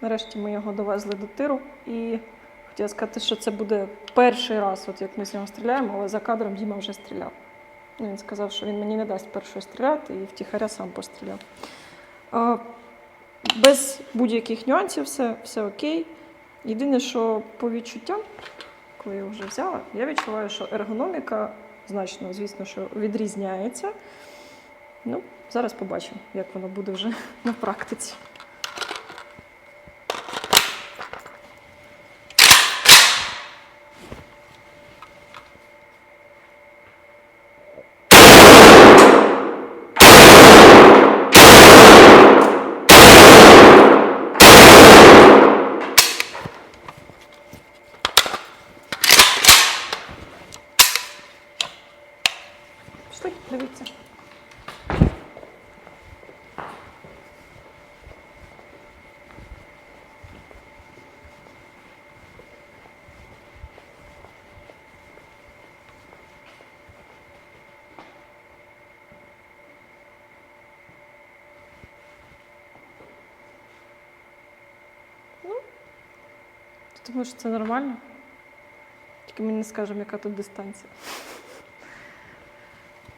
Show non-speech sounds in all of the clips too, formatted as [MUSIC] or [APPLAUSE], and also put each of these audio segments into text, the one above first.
Нарешті ми його довезли до тиру і хотіла сказати, що це буде перший раз, от як ми з нього стріляємо, але за кадром Діма вже стріляв. Він сказав, що він мені не дасть першою стріляти і втіхаря сам постріляв. Без будь-яких нюансів все, все окей. Єдине, що по відчуттям, коли я вже взяла, я відчуваю, що ергономіка значно, звісно, що відрізняється. Ну, зараз побачимо, як воно буде вже [LAUGHS] на практиці. Пішли, дивіться. Ну, ти думаєш, це нормально? Тільки мені не скажемо, яка тут дистанція.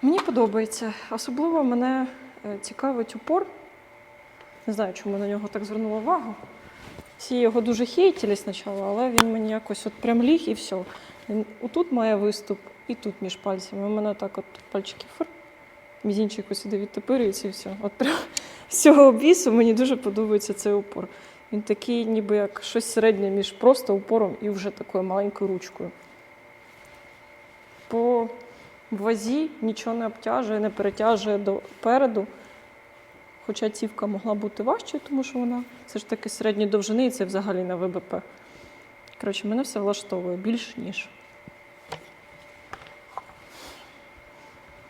Мені подобається. Особливо мене е, цікавить упор. Не знаю, чому на нього так звернула увагу. Всі його дуже хейтили спочатку, але він мені якось от прям ліг і все. Він отут має виступ, і тут між пальцями. У мене так от пальчики фр. Мізінчик сюди відтепирюється і все. От прям [LAUGHS] з цього обвісу мені дуже подобається цей упор. Він такий, ніби як щось середнє між просто упором і вже такою маленькою ручкою. По вазі нічого не обтяжує, не перетяжує допереду. Хоча цівка могла бути важчою, тому що вона все ж таки середньої довжини, і це взагалі на ВБП. Коротше, мене все влаштовує більш ніж.